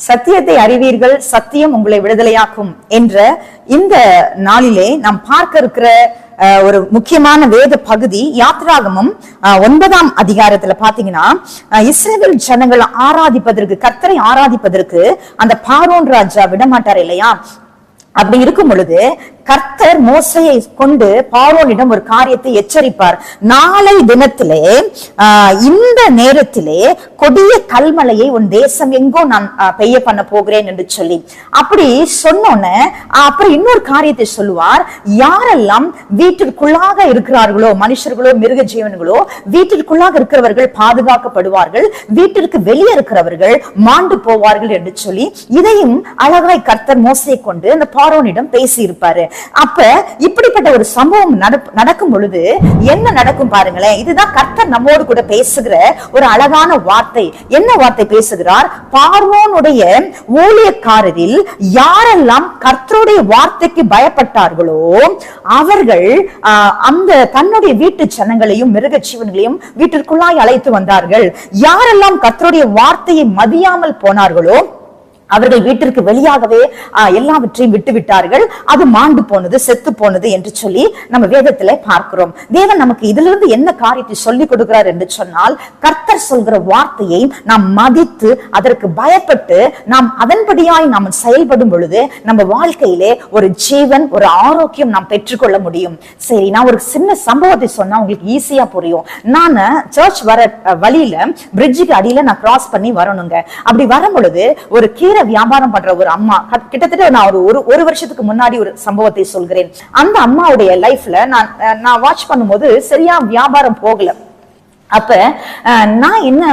சத்தியத்தை அறிவீர்கள் சத்தியம் உங்களை விடுதலையாக்கும் என்ற இந்த நாளிலே நாம் பார்க்க இருக்கிற ஒரு முக்கியமான வேத பகுதி யாத்ராகமும் ஒன்பதாம் அதிகாரத்துல பாத்தீங்கன்னா இஸ்ரேல் ஜனங்கள் ஆராதிப்பதற்கு கர்த்தரை ஆராதிப்பதற்கு அந்த பாரோன் ராஜா விடமாட்டார் இல்லையா? அப்படி இருக்கும் பொழுது கர்த்தர் மோசையை கொண்டு பார்வோனிடம் ஒரு காரியத்தை எச்சரிப்பார். நாளை தினத்திலே ஆஹ், இந்த நேரத்திலே கொடிய கல்மலையை உன் தேசம் எங்கோ நான் பெய்ய பண்ண போகிறேன் என்று சொல்லி. அப்படி சொன்னோன்ன அப்புறம் இன்னொரு காரியத்தை சொல்லுவார். யாரெல்லாம் வீட்டிற்குள்ளாக இருக்கிறார்களோ மனுஷர்களோ மிருக ஜீவன்களோ வீட்டிற்குள்ளாக இருக்கிறவர்கள் பாதுகாக்கப்படுவார்கள் வீட்டிற்கு வெளியே இருக்கிறவர்கள் மாண்டு போவார்கள் என்று சொல்லி இதையும் அழகாய் கர்த்தர் மோசையை கொண்டு அந்த பார்வோனிடம் பேசி இருப்பாரு அப்ப இப்படிப்பட்ட ஒரு சம்பவம் நடக்கும் பொழுது என்ன நடக்கும் பாருங்களேன்? இதுதான் கர்த்தர் நம்மோடு கூட பேசுகிற ஒரு அழகான வார்த்தை. என்ன வார்த்தை பேசுகிறார்? பார்வோனுடைய ஊழியக்காரரில் யாரெல்லாம் கர்த்தருடைய வார்த்தைக்கு பயப்பட்டார்களோ அவர்கள் ஆஹ், அந்த தன்னுடைய வீட்டு ஜனங்களையும் மிருக ஜீவன்களையும் வீட்டிற்குள்ளாய் அழைத்து வந்தார்கள். யாரெல்லாம் கர்த்தருடைய வார்த்தையை மதியாமல் போனார்களோ அவர்கள் வீட்டிற்கு வெளியாகவே எல்லாவற்றையும் விட்டு விட்டார்கள் அது மாண்டு போனது செத்து போனது என்று சொல்லி நம்ம வேதத்திலே பார்க்கிறோம். தேவன் நமக்கு இதிலிருந்து என்ன காரியத்தை சொல்லி கொடுக்கிறார் என்று சொன்னால் கர்த்தர் சொல்கிற வார்த்தையை நாம் மதித்து அதற்கு பயப்பட்டு நாம் அதன்படியாய் நாம் செயல்படும் பொழுது நம்ம வாழ்க்கையிலே ஒரு ஜீவன் ஒரு ஆரோக்கியம் நாம் பெற்றுக்கொள்ள முடியும். சரி நான் ஒரு சின்ன சம்பவத்தை சொன்னா உங்களுக்கு ஈஸியா புரியும். நான் சர்ச் வர வழியில பிரிட்ஜுக்கு அடியில நான் கிராஸ் பண்ணி வரணுங்க. அப்படி வரும் பொழுது ஒரு கீரை வியாபாரம் பண்ற ஒரு அம்மா? கிட்டத்தட்ட நான் ஒரு ஒரு ஒரு வருஷத்துக்கு முன்னாடி ஒரு சம்பவத்தை சொல்கிறேன். அந்த அம்மாவுடைய லைஃப்ல நான் நான் வாட்ச் பண்ணும்போது சரியா வியாபாரம் போகல. அப்ப நான் என்ன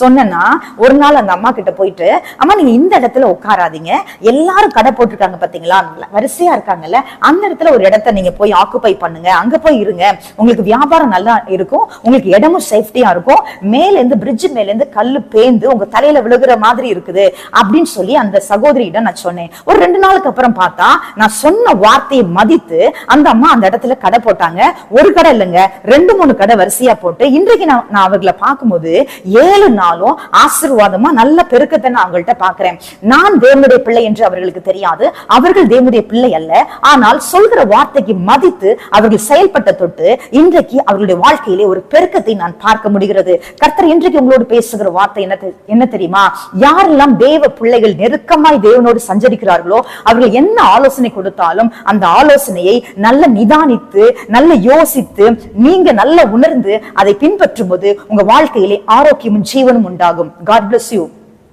சொன்னேன்னா ஒரு நாள் அந்த அம்மா கிட்ட போயிட்டு அம்மா நீங்க இந்த இடத்துல உட்காராதீங்க. எல்லாரும் கடை போட்டிருக்காங்க பாத்தீங்களா? வரிசையா இருக்காங்கல்ல. அந்த இடத்துல ஒரு இடத்த நீங்க போய் ஆக்குபை பண்ணுங்க. அங்க போய் இருங்க. உங்களுக்கு வியாபாரம் நல்லா இருக்கும். உங்களுக்கு இடமும் சேஃப்டியா இருக்கும். மேல இருந்து பிரிட்ஜ் மேல இருந்து கல்லு பேந்து உங்க தலையில விழுகிற மாதிரி இருக்குது அப்படின்னு சொல்லி அந்த சகோதரியிடம் நான் சொன்னேன். ஒரு ரெண்டு நாளுக்கு அப்புறம் பார்த்தா நான் சொன்ன வார்த்தையை மதித்து அந்த அம்மா அந்த இடத்துல கடை போட்டாங்க. ஒரு கடை இல்லைங்க. ரெண்டு மூணு கடை வரிசையா போட்டு இன்றைக்கு நான் நான் அவர்களை பார்க்கும்போது ஏழு நாளும் ஆசீர்வாதமா நல்ல பெருக்கத்தை நான் அவங்கள்ட்ட பார்க்கிறேன். நான் தேவனுடைய பிள்ளை என்று அவர்களுக்கு தெரியாது. அவர்கள் தேவனுடைய பிள்ளை அல்ல. ஆனால் சொல்கிற வார்த்தைக்கு மதித்து அவர்கள் செயல்பட்ட தொட்டு இன்றைக்கு அவர்களுடைய வாழ்க்கையிலே ஒரு பெருக்கத்தை நான் பார்க்க முடிகிறது. கர்த்தர் இன்றைக்கு உங்களோடு பேசுகிற வார்த்தை என்ன என்ன தெரியுமா? யாரெல்லாம் தேவ பிள்ளைகள் நெருக்கமாய் தேவனோடு சஞ்சரிக்கிறார்களோ அவர்கள் என்ன ஆலோசனை கொடுத்தாலும் அந்த ஆலோசனையை நல்ல நிதானித்து நல்ல யோசித்து நீங்க நல்ல உணர்ந்து அதை பின்பற்றும் போது உங்க வாழ்க்கையிலே ஆரோக்கியமும் ஜீவனும் உண்டாகும். God bless you